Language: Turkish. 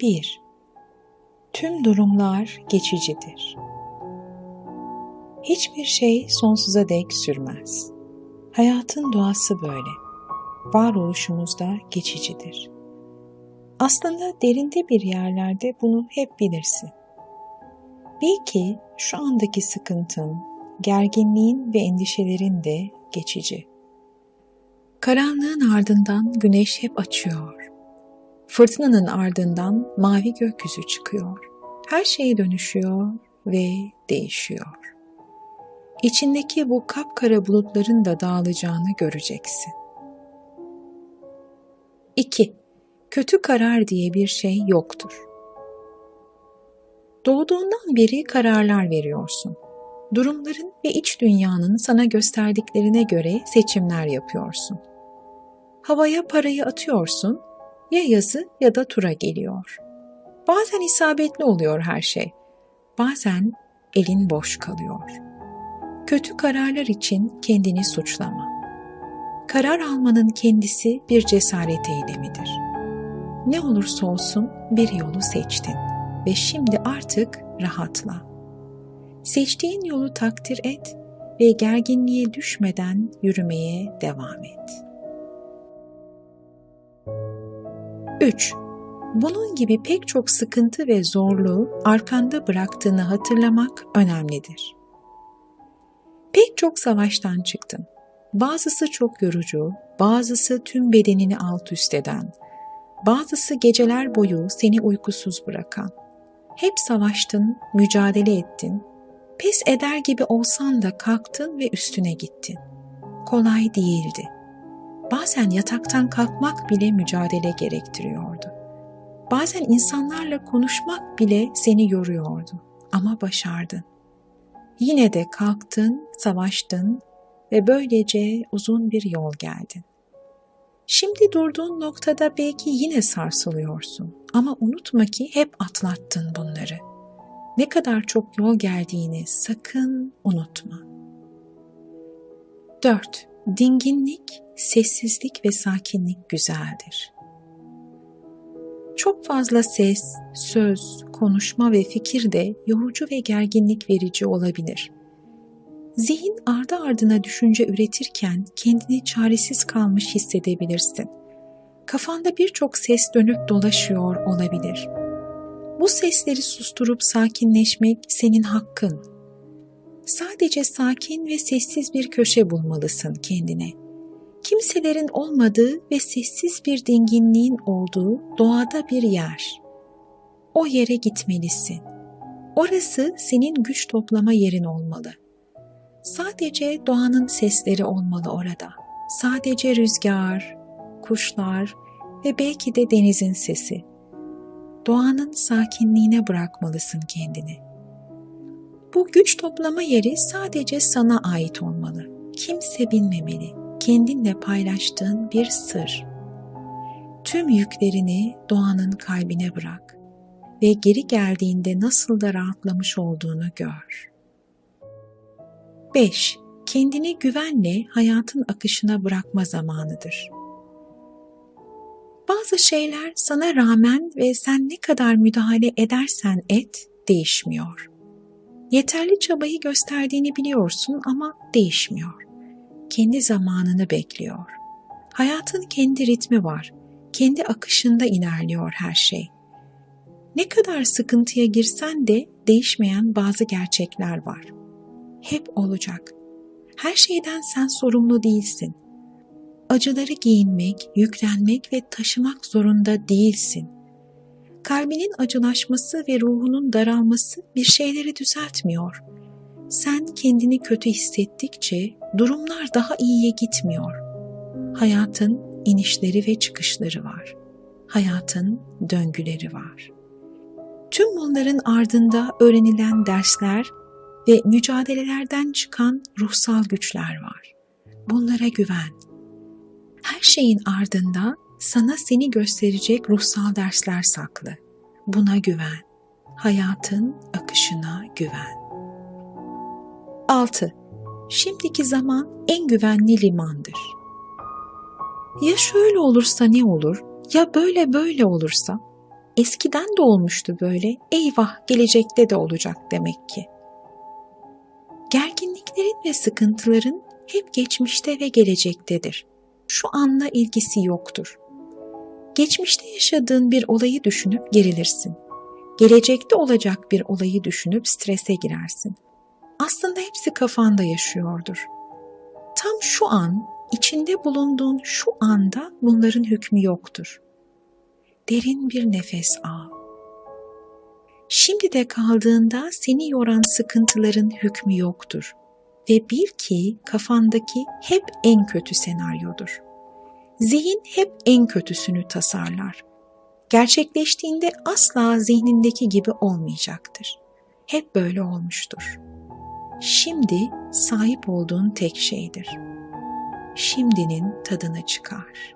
Bir, Tüm durumlar geçicidir. Hiçbir şey sonsuza dek sürmez. Hayatın doğası böyle. Varoluşumuz da geçicidir. Aslında derinde bir yerlerde bunu hep bilirsin. Bil ki şu andaki sıkıntın, gerginliğin ve endişelerin de geçici. Karanlığın ardından güneş hep açıyor. Fırtınanın ardından mavi gökyüzü çıkıyor. Her şey dönüşüyor ve değişiyor. İçindeki bu kapkara bulutların da dağılacağını göreceksin. 2. Kötü karar diye bir şey yoktur. Doğduğundan beri kararlar veriyorsun. Durumların ve iç dünyanın sana gösterdiklerine göre seçimler yapıyorsun. Havaya parayı atıyorsun, ya yazı ya da tura geliyor. Bazen isabetli oluyor her şey. Bazen elin boş kalıyor. Kötü kararlar için kendini suçlama. Karar almanın kendisi bir cesaret eylemidir. Ne olursa olsun bir yolu seçtin ve şimdi artık rahatla. Seçtiğin yolu takdir et ve gerginliğe düşmeden yürümeye devam et. 3. Bunun gibi pek çok sıkıntı ve zorluğu arkanda bıraktığını hatırlamak önemlidir. Pek çok savaştan çıktın. Bazısı çok yorucu, bazısı tüm bedenini alt üst eden, bazısı geceler boyu seni uykusuz bırakan. Hep savaştın, mücadele ettin, pes eder gibi olsan da kalktın ve üstüne gittin. Kolay değildi. Bazen yataktan kalkmak bile mücadele gerektiriyordu. Bazen insanlarla konuşmak bile seni yoruyordu ama başardın. Yine de kalktın, savaştın ve böylece uzun bir yol geldin. Şimdi durduğun noktada belki yine sarsılıyorsun ama unutma ki hep atlattın bunları. Ne kadar çok yol geldiğini sakın unutma. 4. Dinginlik, sessizlik ve sakinlik güzeldir. Çok fazla ses, söz, konuşma ve fikir de yorucu ve gerginlik verici olabilir. Zihin ardı ardına düşünce üretirken kendini çaresiz kalmış hissedebilirsin. Kafanda birçok ses dönüp dolaşıyor olabilir. Bu sesleri susturup sakinleşmek senin hakkın. Sadece sakin ve sessiz bir köşe bulmalısın kendine. Kimselerin olmadığı ve sessiz bir dinginliğin olduğu doğada bir yer. O yere gitmelisin. Orası senin güç toplama yerin olmalı. Sadece doğanın sesleri olmalı orada. Sadece rüzgar, kuşlar ve belki de denizin sesi. Doğanın sakinliğine bırakmalısın kendini. Bu güç toplama yeri sadece sana ait olmalı. Kimse bilmemeli. Kendinle paylaştığın bir sır. Tüm yüklerini doğanın kalbine bırak ve geri geldiğinde nasıl da rahatlamış olduğunu gör. 5. Kendini güvenle hayatın akışına bırakma zamanıdır. Bazı şeyler sana rağmen ve sen ne kadar müdahale edersen et değişmiyor. Yeterli çabayı gösterdiğini biliyorsun ama değişmiyor. Kendi zamanını bekliyor. Hayatın kendi ritmi var. Kendi akışında ilerliyor her şey. Ne kadar sıkıntıya girsen de değişmeyen bazı gerçekler var. Hep olacak. Her şeyden sen sorumlu değilsin. Acıları giyinmek, yüklenmek ve taşımak zorunda değilsin. Kalbinin acılaşması ve ruhunun daralması bir şeyleri düzeltmiyor. Sen kendini kötü hissettikçe durumlar daha iyiye gitmiyor. Hayatın inişleri ve çıkışları var. Hayatın döngüleri var. Tüm bunların ardında öğrenilen dersler ve mücadelelerden çıkan ruhsal güçler var. Bunlara güven. Her şeyin ardında sana seni gösterecek ruhsal dersler saklı. Buna güven. Hayatın akışına güven. 6. Şimdiki zaman en güvenli limandır. Ya şöyle olursa ne olur? Ya böyle böyle olursa? Eskiden de olmuştu böyle. Eyvah gelecekte de olacak demek ki. Gerginliklerin ve sıkıntıların hep geçmişte ve gelecektedir. Şu anla ilgisi yoktur. Geçmişte yaşadığın bir olayı düşünüp gerilirsin. Gelecekte olacak bir olayı düşünüp strese girersin. Aslında hepsi kafanda yaşıyordur. Tam şu an, içinde bulunduğun şu anda bunların hükmü yoktur. Derin bir nefes al. Şimdi de kaldığında seni yoran sıkıntıların hükmü yoktur ve bil ki kafandaki hep en kötü senaryodur. Zihin hep en kötüsünü tasarlar. Gerçekleştiğinde asla zihnindeki gibi olmayacaktır. Hep böyle olmuştur. Şimdi sahip olduğun tek şeydir. Şimdinin tadını çıkar.